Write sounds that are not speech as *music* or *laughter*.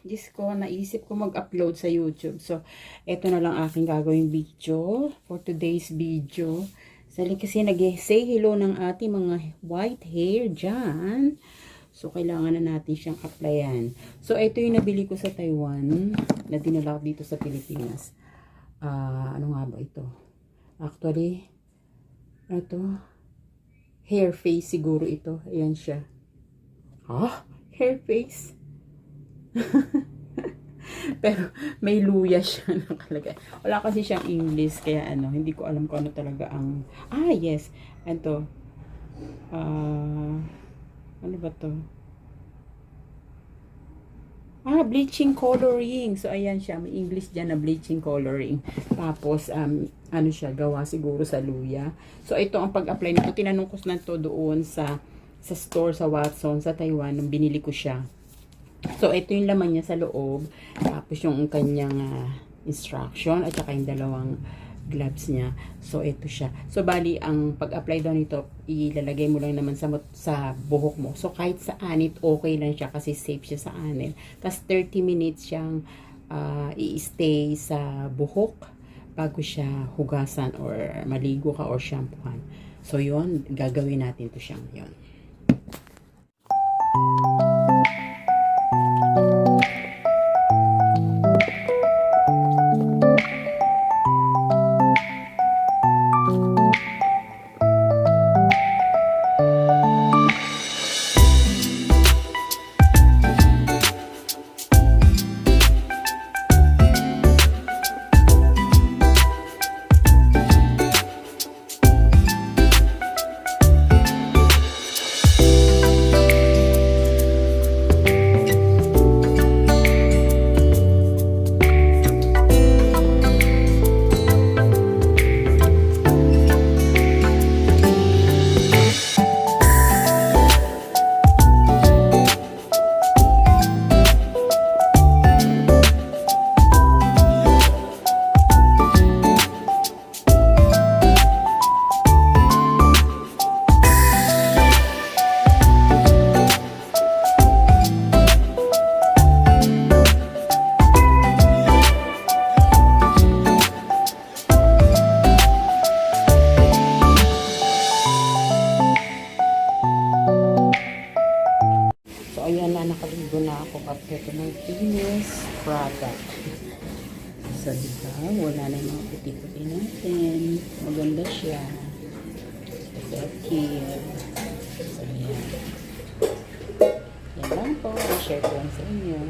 Diyos ko, naisip ko mag-upload sa YouTube. So, eto na lang aking gagawing video for today's video. Sali kasi nag-say hello ng ating mga white hair dyan. So, kailangan na natin siyang applyan. So, ito yung nabili ko sa Taiwan na dinala ko dito sa Pilipinas. Ah, ano nga ba ito? Actually, ito, hair face siguro ito. Ayan siya. Ah, hair face. *laughs* Pero may luya siya *laughs* nakalagay. Wala kasi siyang English kaya ano, hindi ko alam kung ano talaga ang Ah, yes. Ito. Ah, ano ba 'to? Ah, bleaching coloring. So, ayan siya. May English dyan na bleaching coloring. Tapos, um, ano siya, gawa siguro sa luya. So, ito ang pag-apply nito. Tinanong ko na to doon sa sa store sa Watson sa Taiwan nung binili ko siya. So, ito yung laman niya sa loob. Tapos, yung kanyang ah, instruction at saka yung dalawang gloves niya. So, ito siya. So, bali, ang pag-apply daw nito, ilalagay mo lang naman sa, sa buhok mo. So, kahit sa anit, okay lang siya kasi safe siya sa anit. Tapos, 30 minutes siyang ah, i-stay sa buhok bago siya hugasan or maligo ka or shampoohan. So, yun, gagawin natin to siyang yun. So, after ko ng Venus product. So, diba, wala na yung mga puti-puti natin. Maganda siya. Effective. So, ayan. Yan lang po. I-share ko lang sa inyo.